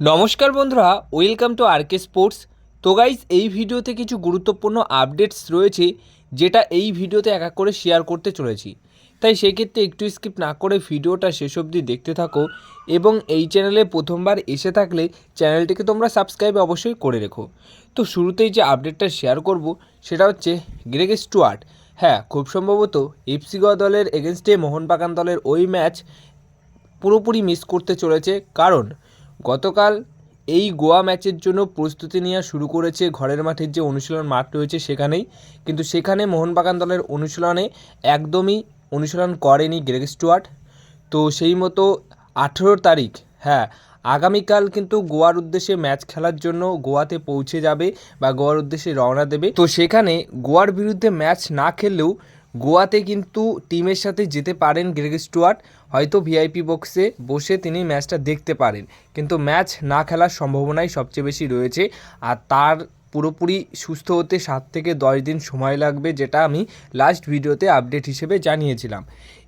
নমস্কার বন্ধুরা welcome to R K sports তো গাইজ এই ভিডিওতে কিছু গুরুত্বপূর্ণ আপডেটস রয়েছে, যেটা এই ভিডিওতে এক এক করে শেয়ার করতে চলেছি। তাই সেক্ষেত্রে একটু স্কিপ না করে ভিডিওটা শেষ অবধি দেখতে থাকো এবং এই চ্যানেলে প্রথমবার এসে থাকলে চ্যানেলটিকে তোমরা সাবস্ক্রাইব অবশ্যই করে রেখো। তো শুরুতেই যে আপডেটটা শেয়ার করব, সেটা হচ্ছে গ্রেগ স্টুয়ার্ট হ্যাঁ খুব সম্ভবত এফসি দলের এগেনস্টে মোহনবাগান দলের ওই ম্যাচ পুরোপুরি মিস করতে চলেছে। কারণ গতকাল এই গোয়া ম্যাচের জন্য প্রস্তুতি নেওয়া শুরু করেছে। ঘরের মাঠের যে অনুশীলন মাঠ রয়েছে সেখানেই। কিন্তু সেখানে মোহনবাগান দলের অনুশীলনে একদমই অনুশীলন করেনি গ্রেগ স্টুয়ার্ট। তো সেই মতো আঠেরো তারিখ হ্যাঁ আগামীকাল কিন্তু গোয়ার উদ্দেশ্যে ম্যাচ খেলার জন্য গোয়াতে পৌঁছে যাবে বা গোয়ার উদ্দেশ্যে রওনা দেবে। তো সেখানে গোয়ার বিরুদ্ধে ম্যাচ না খেললেও গোয়াতে কিন্তু টিমের সাথে যেতে পারেন গ্রেগ স্টুয়ার্ট। হয়তো ভিআইপি বক্সে বসে তিনি ম্যাচটা দেখতে পারেন। কিন্তু ম্যাচ না খেলার সম্ভাবনাই সবচেয়ে বেশি রয়েছে। আর তার পুরোপুরি সুস্থ হতে সাত থেকে দশ দিন সময় লাগবে যেটা আমি লাস্ট ভিডিওতে আপডেট হিসেবে জানিয়েছিলাম।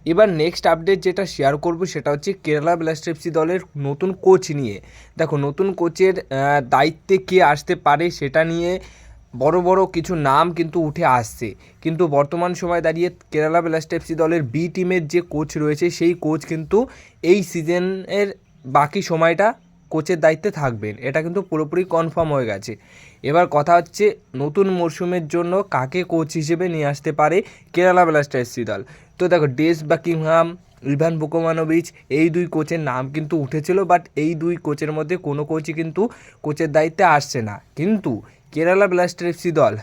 এবার নেক্সট আপডেট যেটা শেয়ার করব সেটা হচ্ছে কেরালা ব্লাস্টারসি দলের নতুন কোচ নিয়ে। দেখো, নতুন কোচের দায়িত্বে কে আসতে পারে সেটা নিয়ে বড় বড় কিছু নাম কিন্তু উঠে আসছে। কিন্তু বর্তমান সময় দাঁড়িয়ে কেরালা ব্লাস্টারসি দলের বি টিমের যে কোচ রয়েছে, সেই কোচ কিন্তু এই সিজনের বাকি সময়টা কোচের দায়িত্বে থাকবেন। এটা কিন্তু পুরোপুরি কনফার্ম হয়ে গেছে। এবার কথা হচ্ছে নতুন মরশুমের জন্য কাকে কোচ হিসেবে নিয়ে আসতে পারে কেরালা ব্লাস্টার্সি দল। তো দেখো ডেস বাকিংহাম ইভান বুকোমানোভিচ এই দুই কোচের নাম কিন্তু উঠেছিল বাট এই দুই কোচের মধ্যে কোনো কোচই কিন্তু কোচের দায়িত্বে আসছে না। কিন্তু কেরালা ব্লাস্টার এফসি দল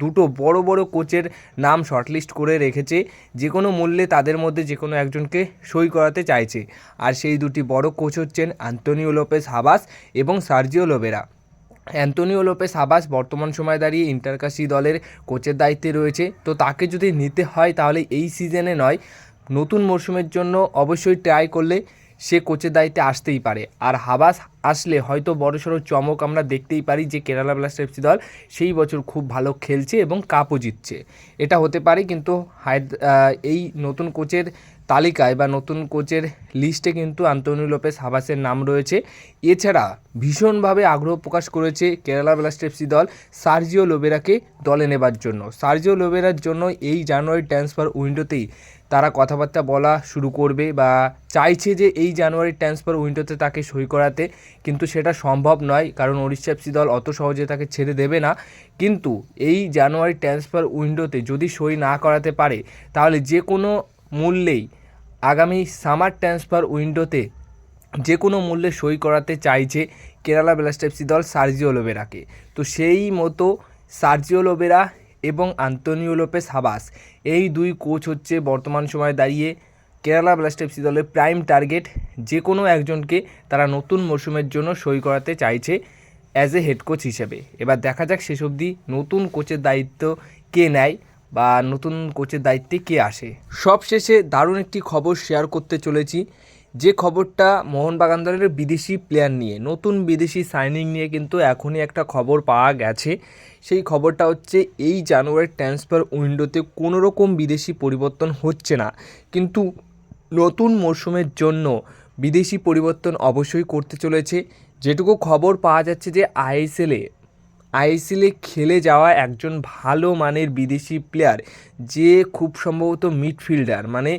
দুটো বড় বড় কোচের নাম শর্টলিস্ট করে রেখেছে, যে কোনো মূল্যে তাদের মধ্যে যে কোনো একজনকে সই করাতে চাইছে। আর সেই দুটি বড় কোচ হচ্ছেন আন্তনিও লোপেস হাবাস এবং Sergio Lobera. Antonio Lopez Habas বর্তমান সময় দাঁড়িয়ে ইন্টারকাশি দলের কোচের দায়িত্বে রয়েছে। তো তাকে যদি নিতে হয় তাহলে এই সিজনে নয়, নতুন মরশুমের জন্য অবশ্যই ট্রাই করলে সে কোচের দায়িত্বে আসতেই পারে। আর হাবাস আসলে হয়তো বড়সড় চমক আমরা দেখতেই পারি যে কেরালা ব্লাস্টার এফসি দল সেই বছর খুব ভালো খেলছে এবং কাপও জিতছে। এটা হতে পারে কিন্তু হায়দ এই নতুন কোচের তালিকায় বা নতুন কোচের লিস্টে কিন্তু আন্তনি লোপেস হাবাসের নাম রয়েছে। এছাড়া ভীষণভাবে আগ্রহ প্রকাশ করেছে কেরালা ব্লাস্টার এফসি দল সার্জিও লোবেরাকে দলে নেবার জন্য। সার্জিও লোবেরার জন্য এই জানুয়ারি ট্রান্সফার উইন্ডোতেই তারা কথাবার্তা বলা শুরু করবে বা চাইছে যে এই জানুয়ারি ট্রান্সফার উইন্ডোতে তাকে সই করাতে। কিন্তু সেটা সম্ভব নয়, কারণ ওড়িশা এফসি দল অত সহজে তাকে ছেড়ে দেবে না। কিন্তু এই জানুয়ারি ট্রান্সফার উইন্ডোতে যদি সই না করাতে পারে, তাহলে যে কোনো মূল্যেই আগামী সামার ট্রান্সফার উইন্ডোতে যে কোনো মূল্যে সই করাতে চাইছে কেরালা ব্লাস্টারসি দল সার্জিও লোবেরাকে। তো সেই মতো সার্জিও লোবেরা এবং আন্তনিও লোপেস হাবাস, এই দুই কোচ হচ্ছে বর্তমান সময়ে দাঁড়িয়ে কেরালা ব্লাস্টারসি দলের প্রাইম টার্গেট। যে কোনো একজনকে তারা নতুন মরশুমের জন্য সই করাতে চাইছে অ্যাজ এ হেড কোচ হিসেবে। এবার দেখা যাক শেষ অবধি নতুন কোচের দায়িত্ব কে নেয়। বা নতুন কোচের দায়িত্বে কে আসে? সবশেষে দারুণ একটি খবর শেয়ার করতে চলেছি, যে খবরটা মোহনবাগান দলের বিদেশি প্লেয়ার নিয়ে, নতুন বিদেশি সাইনিং নিয়ে কিন্তু এখনই একটা খবর পাওয়া গেছে। সেই খবরটা হচ্ছে, এই জানুয়ারি ট্রান্সফার উইন্ডোতে কোনো রকম বিদেশি পরিবর্তন হচ্ছে না। কিন্তু নতুন মরশুমের জন্য বিদেশি পরিবর্তন অবশ্যই করতে চলেছে। যেটুকু খবর পাওয়া যাচ্ছে যে আইএসএলে আইএসএলে খেলে যাওয়া একজন ভালো মানের বিদেশি প্লেয়ার যে খুব সম্ভবত মিডফিল্ডার মানে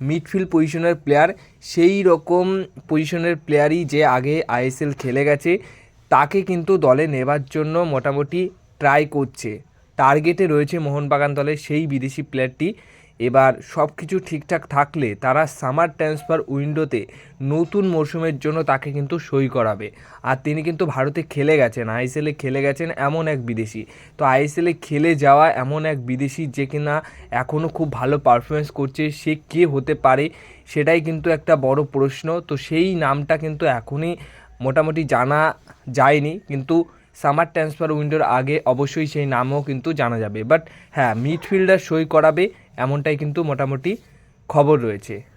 মিডফিল্ড পজিশনের প্লেয়ার সেই রকম পজিশনের প্লেয়ারই যে আগে আইএসএল খেলে গেছে, তাকে কিন্তু দলে নেবার জন্য মোটামুটি ট্রাই করছে। টার্গেটে রয়েছে মোহনবাগান দলের সেই বিদেশি প্লেয়ারটি এবার সব কিছু ঠিকঠাক থাকলে তারা সামার ট্রান্সফার উইন্ডোতে নতুন মরশুমের জন্য তাকে কিন্তু সই করাবে। আর তিনি কিন্তু ভারতে খেলে গেছেন আইএসএলে খেলে গেছেন এমন এক বিদেশি। তো আইএসএলে খেলে যাওয়া এমন এক বিদেশি যে কিনা এখনও খুব ভালো পারফরমেন্স করছে, সে কে হতে পারে সেটাই কিন্তু একটা বড় প্রশ্ন। তো সেই নামটা কিন্তু এখনই মোটামুটি জানা যায়নি। কিন্তু সামার ট্রান্সফার উইন্ডোর আগে অবশ্যই সেই নামও কিন্তু জানা যাবে। বাট হ্যাঁ মিডফিল্ডার সই করাবে এমনটাই কিন্তু মোটামুটি খবর রয়েছে।